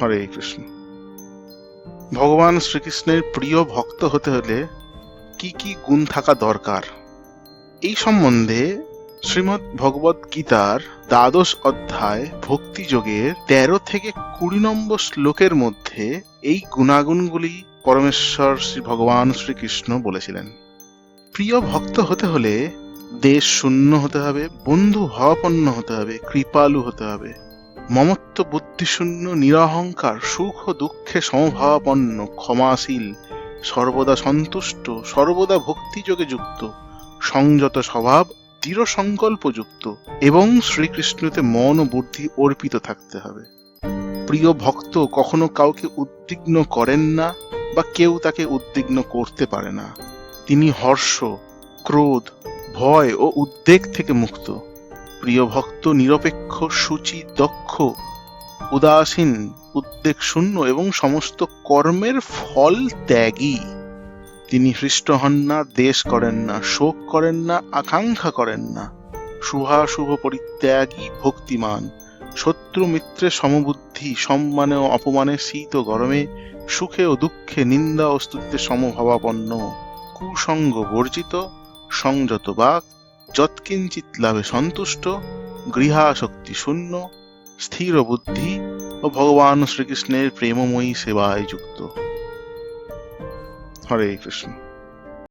হরে কৃষ্ণ। ভগবান শ্রীকৃষ্ণের প্রিয় ভক্ত হতে হলে কি কি গুণ থাকা দরকার? এই সম্বন্ধে শ্রীমৎ ভগবত গীতার দ্বাদশ অধ্যায় ভক্তিযোগের তেরো থেকে কুড়ি নম্বর শ্লোকের মধ্যে এই গুণাগুণগুলি পরমেশ্বর শ্রী ভগবান শ্রীকৃষ্ণ বলেছিলেন। প্রিয় ভক্ত হতে হলে দেশ শূন্য হতে হবে, বন্ধু ভাবাপন্ন হতে হবে, কৃপালু হতে হবে। মমত্ব বুদ্ধিশূন্য নিরহংকার, সুখ দুঃখে সমভাবাপন্ন, ক্ষমাশীল, সর্বদা সন্তুষ্ট, সর্বদা ভক্তিযোগে যুক্ত, সংযত স্বভাব, দৃঢ় সংকল্পযুক্ত এবং শ্রীকৃষ্ণতে মন ও বুদ্ধি অর্পিত থাকতে হবে। প্রিয় ভক্ত, কখনো কাউকে উদ্বিগ্ন করেন না বা কেউ তাকে উদ্বিগ্ন করতে পারে না। তিনি হর্ষ, ক্রোধ, ভয় ও উদ্বেগ থেকে মুক্ত। প্রিয় ভক্ত, নিরপেক্ষ, সূচি, দক্ষ, উদাসীন উদ্বেগ শূন্য এবং সমস্ত কর্মের ফল ত্যাগী। তিনি হৃষ্ট হন না, দেশ করেন না, শোক করেন না, আকাঙ্ক্ষা করেন না। শুভাশুভ পরিত্যাগী, ভক্তিমান, শত্রু মিত্রে সমবুদ্ধি, সম্মানে ও অপমানে শীত ও গরমে, সুখে ও দুঃখে নিন্দা ও সমভাবাপন্ন, কুসঙ্গ বর্জিত, সংযত বাক যৎকিঞ্চিত লাভে সন্তুষ্ট, গৃহাসক্তি শূন্য, স্থির বুদ্ধি ও ভগবান শ্রীকৃষ্ণের প্রেমময়ী সেবায় যুক্ত। হরে কৃষ্ণ।